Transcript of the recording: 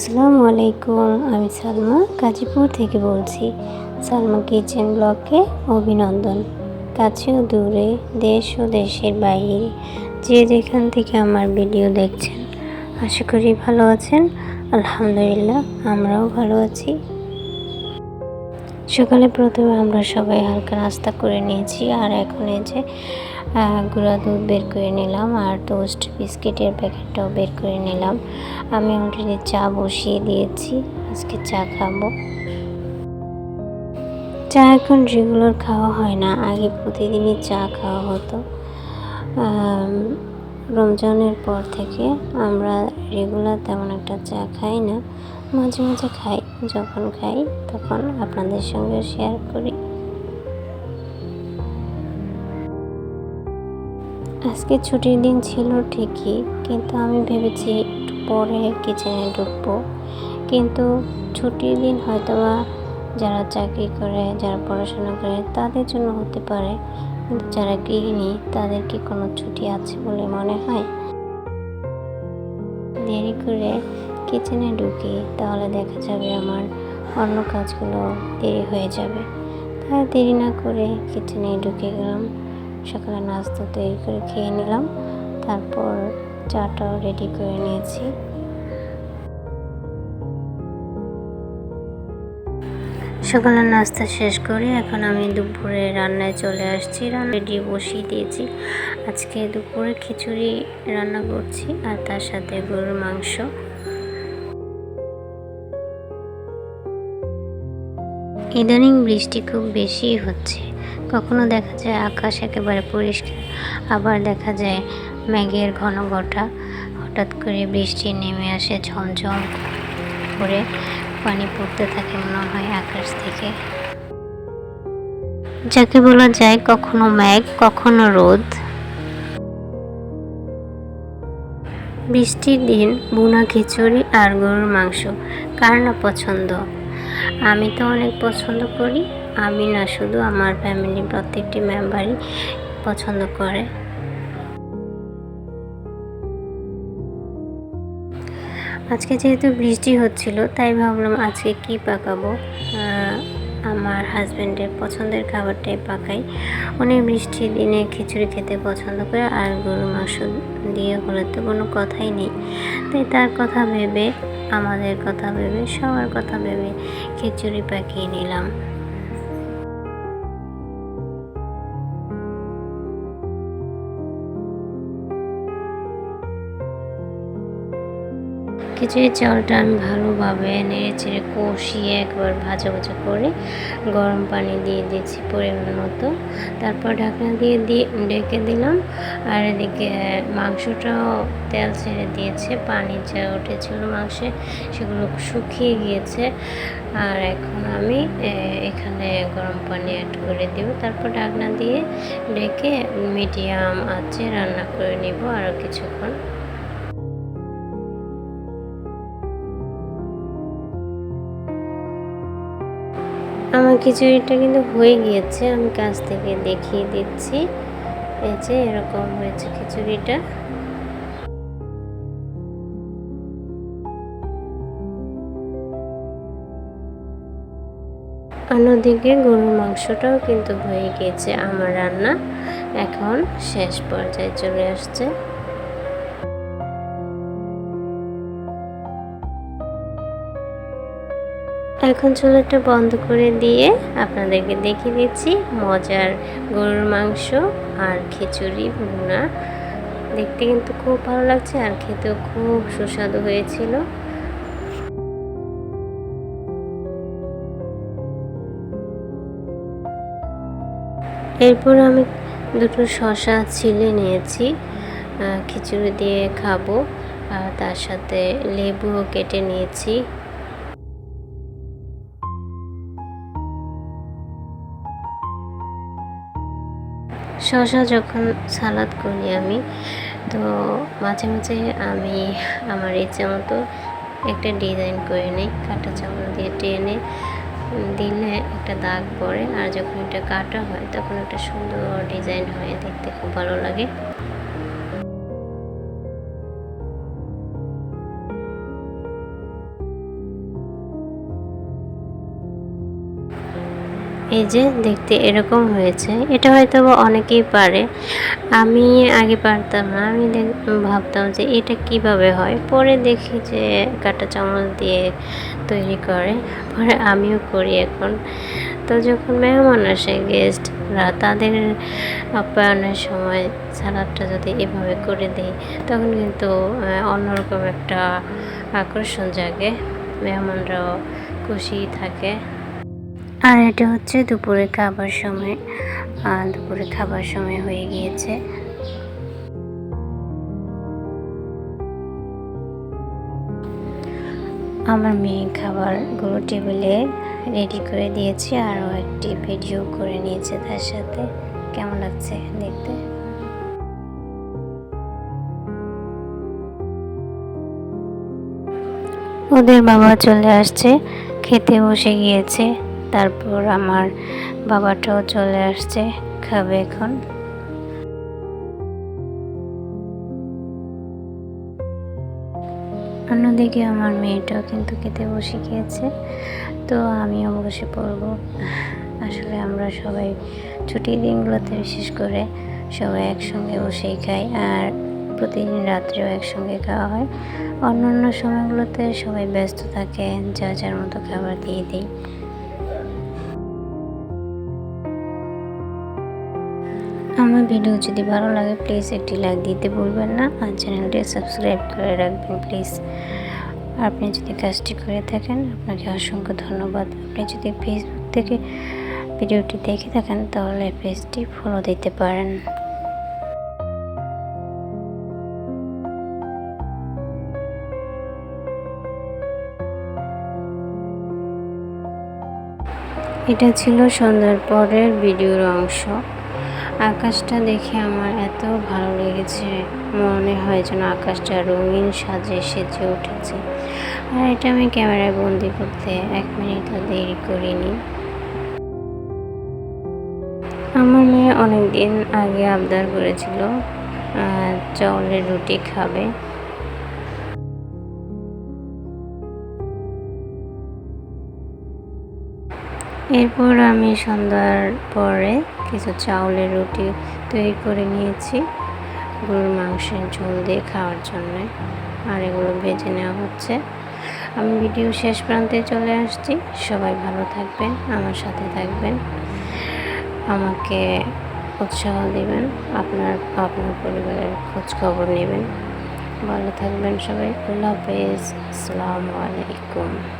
আসসালামু আলাইকুম, আমি সালমা গাজীপুর থেকে বলছি। সালমা কিচেন ব্লকে অভিনন্দন। কাছেও দূরে, দেশ ও দেশের বাইরে, যে যেখান থেকে আমার ভিডিও দেখছেন, আশা করি ভালো আছেন। আলহামদুলিল্লাহ, আমরাও ভালো আছি। সকালে প্রথমে আমরা সবাই হালকা নাস্তা করে নিয়েছি, আর এখন এই যে গুঁড়া দুধ বের করে নিলাম, আর টোস্ট বিস্কিটের প্যাকেটটাও বের করে নিলাম। আমি অলরেডি চা বসিয়ে দিয়েছি, আজকে চা খাব। চা এখন রেগুলার খাওয়া হয় না, আগে প্রতিদিনই চা খাওয়া হতো। রমজানের পর থেকে আমরা রেগুলার তেমন একটা চা খাই না। মাঝে মাঝে খাই, যখন খাই তখন আপনাদের সঙ্গে শেয়ার করি। আজকে ছুটির দিন ছিল ঠিকই, কিন্তু আমি ভেবেছি একটু পরে কিচেনে ঢুকবো। কিন্তু ছুটির দিন হয়তো বা যারা চাকরি করে, যারা পড়াশোনা করে তাদের জন্য হতে পারে। কিন্তু যারা গৃহিণী তাদের কি কোনো ছুটি আছে বলে মনে হয়? দেরি করে কিচেনে ঢুকি, তাহলে দেখা যাবে আমার অন্য কাজগুলো দেরি হয়ে যাবে। তাই দেরি না করে কিচেনে ঢুকে গেলাম। সকালে নাস্তা তৈরি করে খেয়ে নিলাম। তারপর চাটাও রেডি করে নিয়েছি। সকালের নাস্তা শেষ করে এখন আমি দুপুরে রান্নায় চলে আসছি। রান্না রেডি বসিয়ে দিয়েছি। আজকে দুপুরে খিচুড়ি রান্না করছি আর তার সাথে গরুর মাংস। ইদানিং বৃষ্টি খুব বেশি হচ্ছে। কখনো দেখা যায় আকাশ একেবারে পরিষ্কার, আবার দেখা যায় মেঘের ঘন ঘটা। হঠাৎ করে বৃষ্টি নেমে আসে ঝমঝম করে। পানি পড়তে থাকে মনে হয় আকাশ থেকে। যাকে বলা যায় কখনো মেঘ, কখনো রোদ। বৃষ্টির দিন বুনা খিচুড়ি আর গরুর মাংস, কার না পছন্দ? আমি তো অনেক পছন্দ করি, আমি না, শুধু আমার ফ্যামিলির প্রত্যেকটি মেম্বারই পছন্দ করে। আজকে যেহেতু বৃষ্টি হচ্ছিল, তাই ভাবলাম আজকে কি পাকাবো? আমার হাজব্যান্ডের পছন্দের খাবারটাই পাকাই। উনি বৃষ্টির দিনে খিচুড়ি খেতে পছন্দ করে, আর গরু মাংস দিয়ে হলে তো কোনো কথাই নেই। তাই তার কথা ভেবে, আমাদের কথা ভেবে, সবার কথা ভেবে খিচুড়ি পাকিয়ে নিলাম। খিচুড়ির চালটা আমি ভালোভাবে নেড়ে চেড়ে কষিয়ে একবার ভাজা ভাজা করে গরম পানি দিয়ে দিয়েছি পরিমাণ মতো। তারপর ঢাকনা দিয়ে দিয়ে ডেকে দিলাম। আর এদিকে মাংসটাও তেল ছেড়ে দিয়েছে, পানি যা উঠেছিল মাংসে সেগুলো শুকিয়ে গিয়েছে। আর এখন আমি এখানে গরম পানি অ্যাড করে দিব। তারপর ঢাকনা দিয়ে ডেকে মিডিয়াম আঁচে রান্না করে নিব আরও কিছুক্ষণ। খিচুড়িটা কিন্তু হয়ে গিয়েছে। আমি কাছ থেকে দেখিয়ে দিচ্ছি। এই যে এরকম হয়েছে খিচুড়িটা। অন্যদিকে গরুর মাংসটাও কিন্তু হয়ে গিয়েছে আমার রান্না। এখন শেষ পর্যায়ে চলে আসছে। এখন চুলাটা বন্ধ করে দিয়ে আপনাদেরকে দেখিয়ে দিচ্ছি মজার গরুর মাংস আর খিচুড়ি ভুনা। দেখতে কিন্তু খুব ভালো লাগছে আর খেতেও খুব সুস্বাদু হয়েছিল। এরপর আমি দুটো শশা ছিলে নিয়েছি খিচুড়ি দিয়ে খাব, আর তার সাথে লেবুও কেটে নিয়েছি। শশা যখন সালাদ করি আমি, তো মাঝে মাঝে আমি আমার ইচ্ছে মতো একটা ডিজাইন করে নিই, কাটা চামচ দিয়ে টেনে দিলে একটা দাগ পড়ে আর যখন এটা কাটা হয় তখন একটা সুন্দর ডিজাইন হয়, দেখতে খুব ভালো লাগে। এই যে দেখতে এরকম হয়েছে। এটা হয়তো অনেকেই পারে। আমি আগে পারতাম না। আমি ভাবতাম যে এটা কীভাবে হয়। পরে দেখি যে কাঁটা চামচ দিয়ে তৈরি করে। পরে আমিও করি এখন। তো যখন মেহমান আসে গেস্টরা তাদের আপ্যায়নের সময় সালাদটা যদি এভাবে করে দিই, তখন কিন্তু অন্যরকম একটা আকর্ষণ জাগে। মেহমানরাও খুশি থাকে। আর এটা হচ্ছে দুপুরে খাবার সময়। দুপুরে খাবার সময় হয়ে গিয়েছে। আমার মেয়ে খাবারগুলো টেবিলে রেডি করে দিয়েছে আরও একটি ভিডিও করে নিয়েছে তার সাথে। কেমন লাগছে দেখতে? ওদের বাবা চলে আসছে, খেতে বসে গিয়েছে। তারপর আমার বাবাটাও চলে আসছে খাবে এখন। অন্যদিকে আমার মেয়েটাও কিন্তু খেতে বসে গিয়েছে, তো আমিও বসে পড়ব। আসলে আমরা সবাই ছুটির দিনগুলোতে বিশেষ করে সবাই একসঙ্গে বসেই খাই, আর প্রতিদিন রাত্রেও একসঙ্গে খাওয়া হয়। অন্য অন্য সময়গুলোতে সবাই ব্যস্ত থাকে, যা যার মতো খাবার দিয়ে দিই। আমার ভিডিও যদি ভালো লাগে প্লিজ একটি লাইক দিতে ভুলবেন না আর চ্যানেলটি সাবস্ক্রাইব করে রাখবেন প্লিজ আপনি যদি কাজটি করে থাকেন, আপনাকে অসংখ্য ধন্যবাদ। আপনি যদি ফেসবুক থেকে ভিডিওটি দেখে থাকেন, তাহলে পেজটি ফলো দিতে পারেন। এটা ছিল সন্ধ্যার পরের ভিডিওর অংশ। আকাশটা দেখে আমার এত ভালো লেগেছে। মনে হয় যেন আকাশটা রঙিন সাজে সেজে উঠেছে। আর এটা আমি ক্যামেরায় বন্দি করতে এক মিনিটও দেরি করিনি। আমার মেয়ে অনেক দিন আগে আবদার করেছিল চাউলের রুটি খাবে। এরপর আমি সন্ধ্যার পরে কিছু চাউলের রুটি তৈরি করে নিয়েছি। গরুর মাংসের ঝোল দিয়ে খাওয়ার জন্য। আর এগুলো ভেজে নেওয়া হচ্ছে। আমি ভিডিও শেষ প্রান্তে চলে আসছি। সবাই ভালো থাকবেন, আমার সাথে থাকবেন। আমাকে উৎসাহ দেবেন, আপনার আপনার পরিবারের খবর নেবেন। ভালো থাকবেন সবাই। আল্লাহ হাফেজ। আসসালামু আলাইকুম।